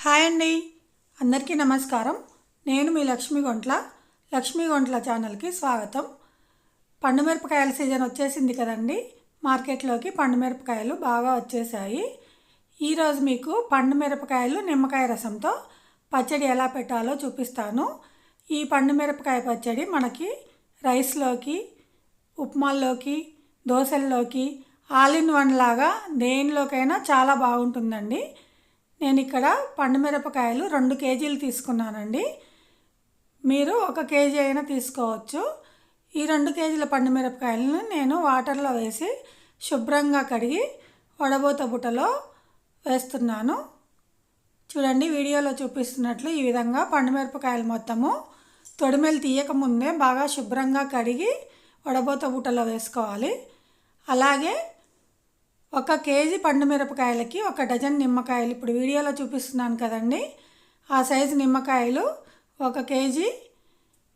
Hi అండి. అందరికీ నమస్కారం. నేను మీ లక్ష్మీ గొంట్ల. లక్ష్మీ గొంట్ల ఛానల్కి స్వాగతం. పండు మిరపకాయల సీజన్ వచ్చేసింది కదండి. మార్కెట్లోకి పండు మిరపకాయలు బాగా వచ్చేసాయి ఈరోజు మీకు పండు మిరపకాయలు నిమ్మకాయ రసంతో పచ్చడి ఎలా పెట్టాలో చూపిస్తాను. ఈ పండు మిరపకాయ పచ్చడి మనకి రైస్లోకి ఉప్మాల్లోకి దోశల్లోకి ఆల్ ఇన్ వన్ లాగా దేనిలోకైనా చాలా బాగుంటుందండి. నేను ఇక్కడ పండు మిరపకాయలు రెండు కేజీలు తీసుకున్నానండి. మీరు ఒక కేజీ అయినా తీసుకోవచ్చు. ఈ రెండు కేజీల పండు మిరపకాయలను నేను వాటర్లో వేసి శుభ్రంగా కడిగి వడబోత బుట్టలో వేస్తున్నాను. చూడండి వీడియోలో చూపిస్తున్నట్లు ఈ విధంగా పండు మిరపకాయలు మొత్తము తొడిమెలు తీయకముందే బాగా శుభ్రంగా కడిగి వడబోత బుట్టలో వేసుకోవాలి. అలాగే ఒక కేజీ పండు మిరపకాయలకి ఒక డజన్ నిమ్మకాయలు. ఇప్పుడు వీడియోలో చూపిస్తున్నాను కదండి. ఆ సైజు నిమ్మకాయలు ఒక కేజీ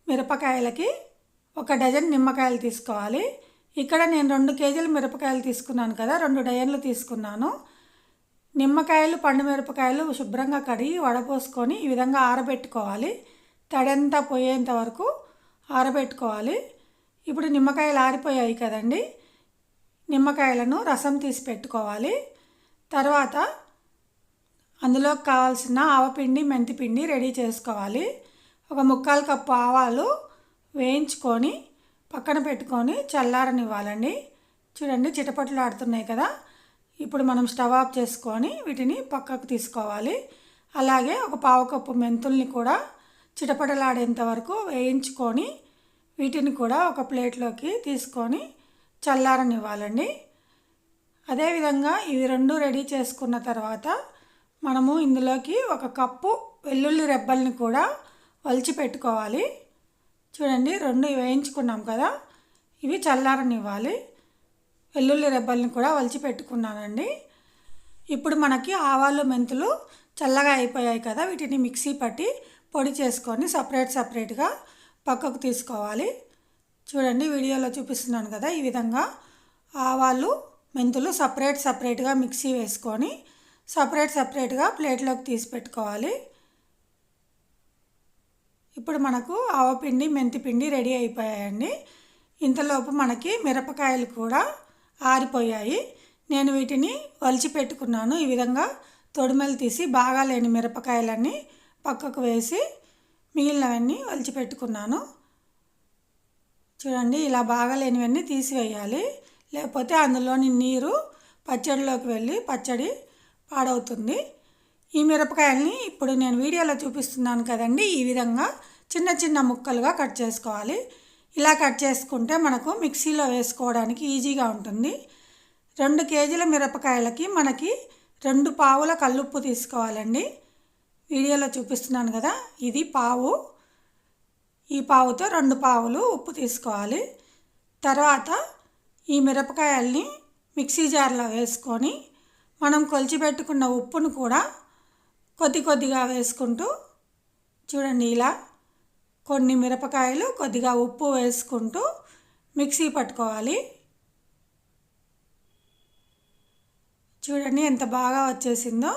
మిరపకాయలకి ఒక డజన్ నిమ్మకాయలు తీసుకోవాలి. ఇక్కడ నేను రెండు కేజీల మిరపకాయలు తీసుకున్నాను కదా రెండు డజన్లు తీసుకున్నాను. నిమ్మకాయలు పండు మిరపకాయలు శుభ్రంగా కడిగి వడపోసుకొని ఈ విధంగా ఆరబెట్టుకోవాలి. తడంతా పోయేంత వరకు ఆరబెట్టుకోవాలి. ఇప్పుడు నిమ్మకాయలు ఆరిపోయాయి కదండి. నిమ్మకాయలను రసం తీసి పెట్టుకోవాలి. తర్వాత అందులోకి కావాల్సిన ఆవపిండి మెంతిపిండి రెడీ చేసుకోవాలి. ఒక ముక్కాలు కప్పు ఆవాలు వేయించుకొని పక్కన పెట్టుకొని చల్లారనివ్వాలండి. చూడండి చిటపట్లు ఆడుతున్నాయి కదా. ఇప్పుడు మనం స్టవ్ ఆఫ్ చేసుకొని వీటిని పక్కకు తీసుకోవాలి. అలాగే ఒక పావు కప్పు మెంతుల్ని కూడా చిటపటలాడేంత వరకు వేయించుకొని వీటిని కూడా ఒక ప్లేట్లోకి తీసుకొని చల్లారనివ్వాలండి. అదేవిధంగా ఇవి రెండు రెడీ చేసుకున్న తర్వాత మనము ఇందులోకి ఒక కప్పు వెల్లుల్లి రెబ్బల్ని కూడా వలిచి పెట్టుకోవాలి. చూడండి రెండు వేయించుకున్నాం కదా ఇవి చల్లారనివ్వాలి. వెల్లుల్లి రెబ్బల్ని కూడా వలిచి పెట్టుకున్నానండి. ఇప్పుడు మనకి ఆవాలు మెంతులు చల్లగా అయిపోయాయి కదా వీటిని మిక్సీ పట్టి పొడి చేసుకొని సపరేట్ సపరేట్గా పక్కకు తీసుకోవాలి. చూడండి వీడియోలో చూపిస్తున్నాను కదా ఈ విధంగా. ఆవాలు మెంతులు సపరేట్ సపరేట్గా మిక్సీ వేసుకొని సపరేట్ సపరేట్గా ప్లేట్లోకి తీసి పెట్టుకోవాలి. ఇప్పుడు మనకు ఆవపిండి మెంతిపిండి రెడీ అయిపోయాయండి. ఇంతలోపు మనకి మిరపకాయలు కూడా ఆరిపోయాయి. నేను వీటిని వలిచి పెట్టుకున్నాను. ఈ విధంగా తొడిమెలు తీసి బాగా లేని మిరపకాయలన్నీ పక్కకు వేసి మిగిలినవన్నీ వలిచి పెట్టుకున్నాను. చూడండి ఇలా బాగా లేనివన్నీ తీసివేయాలి. లేకపోతే అందులోని నీరు పచ్చడిలోకి వెళ్ళి పచ్చడి పాడవుతుంది. ఈ మిరపకాయల్ని ఇప్పుడు నేను వీడియోలో చూపిస్తున్నాను కదండి. ఈ విధంగా చిన్న చిన్న ముక్కలుగా కట్ చేసుకోవాలి. ఇలా కట్ చేసుకుంటే మనకు మిక్సీలో వేసుకోవడానికి ఈజీగా ఉంటుంది. రెండు కేజీల మిరపకాయలకి మనకి రెండు పావుల కల్లుప్పు తీసుకోవాలండి. వీడియోలో చూపిస్తున్నాను కదా ఇది పావు. ఈ పావుతో రెండు పావులు ఉప్పు తీసుకోవాలి. తర్వాత ఈ మిరపకాయల్ని మిక్సీ జార్లో వేసుకొని మనం కొలిచిపెట్టుకున్న ఉప్పును కూడా కొద్ది కొద్దిగా వేసుకుంటూ చూడండి ఇలా కొన్ని మిరపకాయలు కొద్దిగా ఉప్పు వేసుకుంటూ మిక్సీ పట్టుకోవాలి. చూడండి ఎంత బాగా వచ్చేసిందో.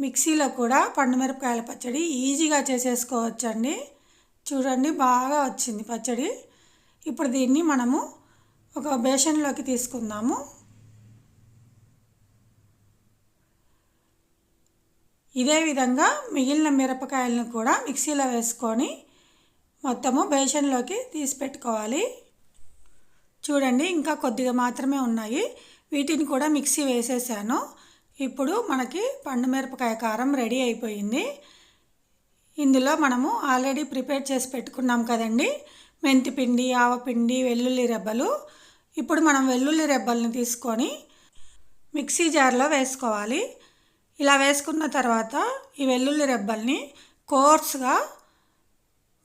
మిక్సీలో కూడా పండు మిరపకాయల పచ్చడి ఈజీగా చేసేసుకోవచ్చండి. చూడండి బాగా వచ్చింది పచ్చడి. ఇప్పుడు దీన్ని మనము ఒక బేషన్లోకి తీసుకుందాము. ఇదే విధంగా మిగిలిన మిరపకాయలను కూడా మిక్సీలో వేసుకొని మొత్తము బేషన్లోకి తీసి పెట్టుకోవాలి. చూడండి ఇంకా కొద్దిగా మాత్రమే ఉన్నాయి. వీటిని కూడా మిక్సీ వేసేసాను. ఇప్పుడు మనకి పండు మిరపకాయ కారం రెడీ అయిపోయింది. ఇందులో మనము ఆల్రెడీ ప్రిపేర్ చేసి పెట్టుకున్నాం కదండి. మెంతిపిండి ఆవపిండి వెల్లుల్లి రెబ్బలు. ఇప్పుడు మనం వెల్లుల్లి రెబ్బల్ని తీసుకొని మిక్సీ జార్లో వేసుకోవాలి. ఇలా వేసుకున్న తర్వాత ఈ వెల్లుల్లి రెబ్బల్ని కోర్స్గా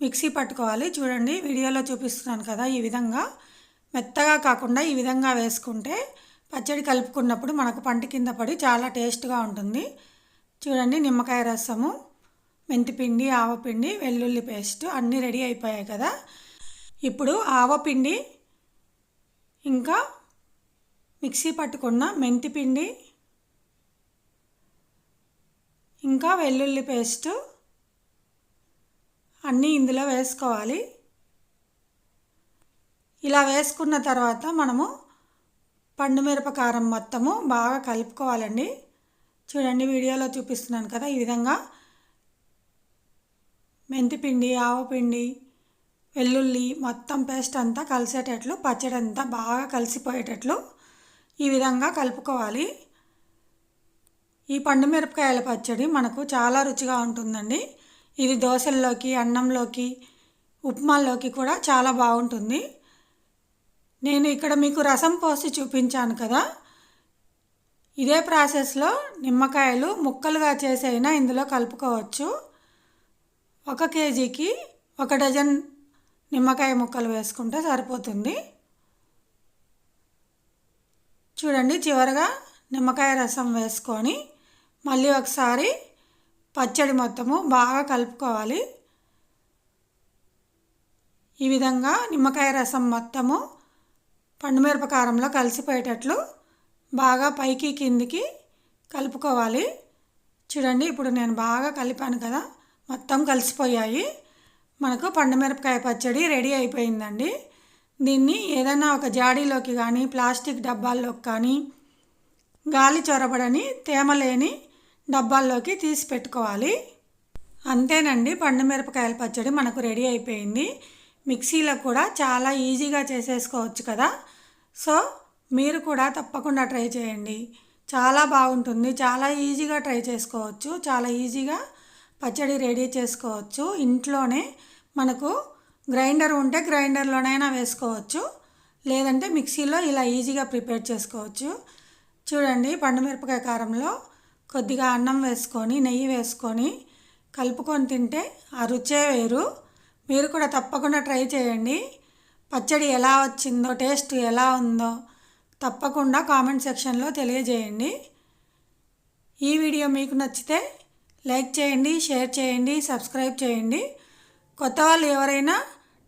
మిక్సీ పట్టుకోవాలి. చూడండి వీడియోలో చూపిస్తున్నాను కదా ఈ విధంగా. మెత్తగా కాకుండా ఈ విధంగా వేసుకుంటే పచ్చడి కలుపుకున్నప్పుడు మనకు పంట కింద పడి చాలా టేస్ట్గా ఉంటుంది. చూడండి నిమ్మకాయ రసము. మెంతిపిండి ఆవపిండి వెల్లుల్లి పేస్ట్ అన్నీ రెడీ అయిపోయాయి కదా. ఇప్పుడు ఆవపిండి ఇంకా మిక్సీ పట్టుకున్న మెంతిపిండి ఇంకా వెల్లుల్లి పేస్టు అన్నీ ఇందులో వేసుకోవాలి. ఇలా వేసుకున్న తర్వాత మనము పండు మిరపకారం మొత్తము బాగా కలుపుకోవాలండి. చూడండి వీడియోలో చూపిస్తున్నాను కదా ఈ విధంగా. మెంతిపిండి ఆవపిండి వెల్లుల్లి మొత్తం పేస్ట్ అంతా కలిసేటట్లు పచ్చడి అంతా బాగా కలిసిపోయేటట్లు ఈ విధంగా కలుపుకోవాలి. ఈ పండు మిరపకాయల పచ్చడి మనకు చాలా రుచిగా ఉంటుందండి. ఇది దోశల్లోకి అన్నంలోకి ఉప్మాల్లోకి కూడా చాలా బాగుంటుంది. నేను ఇక్కడ మీకు రసం పోసి చూపించాను కదా. ఇదే ప్రాసెస్లో నిమ్మకాయలు ముక్కలుగా చేసైనా ఇందులో కలుపుకోవచ్చు. ఒక కేజీకి ఒక డజన్ నిమ్మకాయ ముక్కలు వేసుకుంటే సరిపోతుంది. చూడండి చివరగా నిమ్మకాయ రసం వేసుకొని మళ్ళీ ఒకసారి పచ్చడి మొత్తము బాగా కలుపుకోవాలి. ఈ విధంగా నిమ్మకాయ రసం మొత్తము పండుమిరపకారంలో కలిసిపోయేటట్లు బాగా పైకి కిందికి కలుపుకోవాలి. చూడండి ఇప్పుడు నేను బాగా కలిపాను కదా. మొత్తం కలిసిపోయాయి. మనకు పండుమిరపకాయ పచ్చడి రెడీ అయిపోయిందండి. దీన్ని ఏదైనా ఒక జాడీలోకి కానీ ప్లాస్టిక్ డబ్బాల్లోకి కానీ గాలి చొరబడని తేమ లేని డబ్బాల్లోకి తీసి పెట్టుకోవాలి. అంతేనండి పండు మిరపకాయల పచ్చడి మనకు రెడీ అయిపోయింది. మిక్సీలో కూడా చాలా ఈజీగా చేసేసుకోవచ్చు కదా. సో మీరు కూడా తప్పకుండా ట్రై చేయండి. చాలా బాగుంటుంది చాలా ఈజీగా ట్రై చేసుకోవచ్చు చాలా ఈజీగా పచ్చడి రెడీ చేసుకోవచ్చు. ఇంట్లోనే మనకు గ్రైండర్ ఉంటే గ్రైండర్లోనైనా వేసుకోవచ్చు. లేదంటే మిక్సీలో ఇలా ఈజీగా ప్రిపేర్ చేసుకోవచ్చు. చూడండి పండుమిరపకాయ కారంలో కొద్దిగా అన్నం వేసుకొని నెయ్యి వేసుకొని కలుపుకొని తింటే ఆ రుచే వేరు. మీరు కూడా తప్పకుండా ట్రై చేయండి. పచ్చడి ఎలా వచ్చిందో టేస్ట్ ఎలా ఉందో తప్పకుండా కామెంట్ సెక్షన్లో తెలియజేయండి. ఈ వీడియో మీకు నచ్చితే లైక్ చేయండి షేర్ చేయండి సబ్స్క్రైబ్ చేయండి. కొత్త వాళ్ళు ఎవరైనా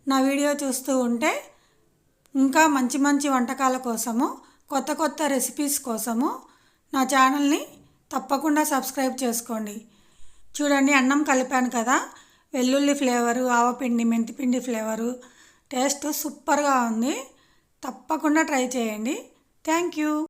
నా వీడియో చూస్తూ ఉంటే ఇంకా మంచి మంచి వంటకాల కోసము కొత్త కొత్త రెసిపీస్ కోసము నా ఛానల్ని తప్పకుండా సబ్స్క్రైబ్ చేసుకోండి. చూడండి అన్నం కలిపాను కదా. వెల్లుల్లి ఫ్లేవరు ఆవపిండి మెంతిపిండి ఫ్లేవరు టేస్ట్ సూపర్గా ఉంది. తప్పకుండా ట్రై చేయండి. Thank you.